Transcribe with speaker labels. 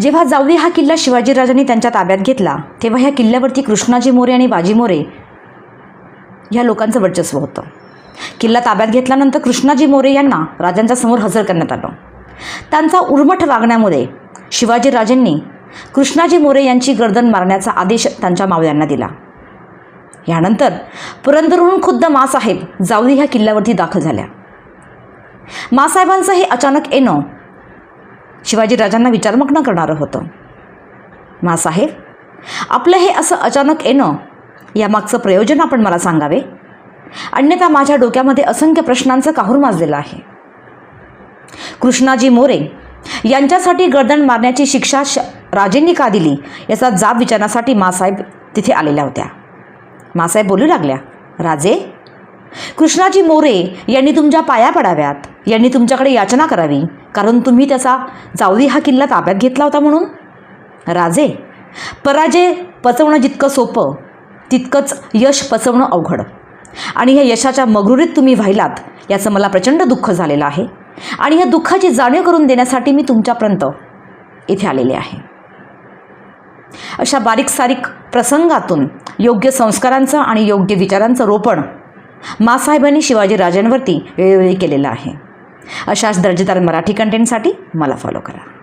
Speaker 1: जेव्हा जावली हा किल्ला शिवाजीराजांनी त्यांच्या ताब्यात घेतला तेव्हा ह्या किल्ल्यावरती कृष्णाजी मोरे आणि बाजी मोरे ह्या लोकांचं वर्चस्व होतं. किल्ला ताब्यात घेतल्यानंतर कृष्णाजी मोरे यांना राजांच्या समोर हजर करण्यात आलं. त्यांचा उर्मठ वागण्यामुळे शिवाजीराजांनी कृष्णाजी मोरे यांची गर्दन मारण्याचा आदेश त्यांच्या मावळ्यांना दिला. यानंतर पुरंदरहून खुद्द मासाहेब जावली ह्या किल्ल्यावरती दाखल झाल्या. मासाहेबांचं हे अचानक येणं शिवाजीराजांना विचारमग्न करणारं होतं. मासाहेब आपलं हे असं अचानक येणं यामागचं प्रयोजन आपण मला सांगावे? अन्यथा माझ्या डोक्यामध्ये असंख्य प्रश्नांचं काहूर माजलेलं आहे. कृष्णाजी मोरे यांच्यासाठी गर्दन मारण्याची शिक्षा श राजेंनी का दिली याचा जाब विचारण्यासाठी मासाहेब तिथे आलेल्या होत्या. मासाहेब बोलू लागल्या राजे कृष्णाजी मोरे यांनी तुमच्या पाया पडाव्यात. यांनी तुमच्याकडे याचना करावी. कारण तुम्ही त्याचा जावली हा किल्ला ताब्यात घेतला होता म्हणून. राजे पराजय पचवणं जितकं सोपं तितकंच यश पचवणं अवघड. आणि ह्या यशाच्या मगरुरीत तुम्ही व्हायलात याचं मला प्रचंड दुःख झालेलं आहे. आणि ह्या दुःखाची जाणीव करून देण्यासाठी मी तुमच्यापर्यंत इथे आलेले आहे. अशा बारीक सारीक प्रसंगातून योग्य संस्कारांचं आणि योग्य विचारांचं रोपण मासाहेबांनी शिवाजी राजांवरती वेळोवेळी केलेलं आहे. अशाच दर्जेदार मराठी कंटेंटसाठी मला फॉलो करा.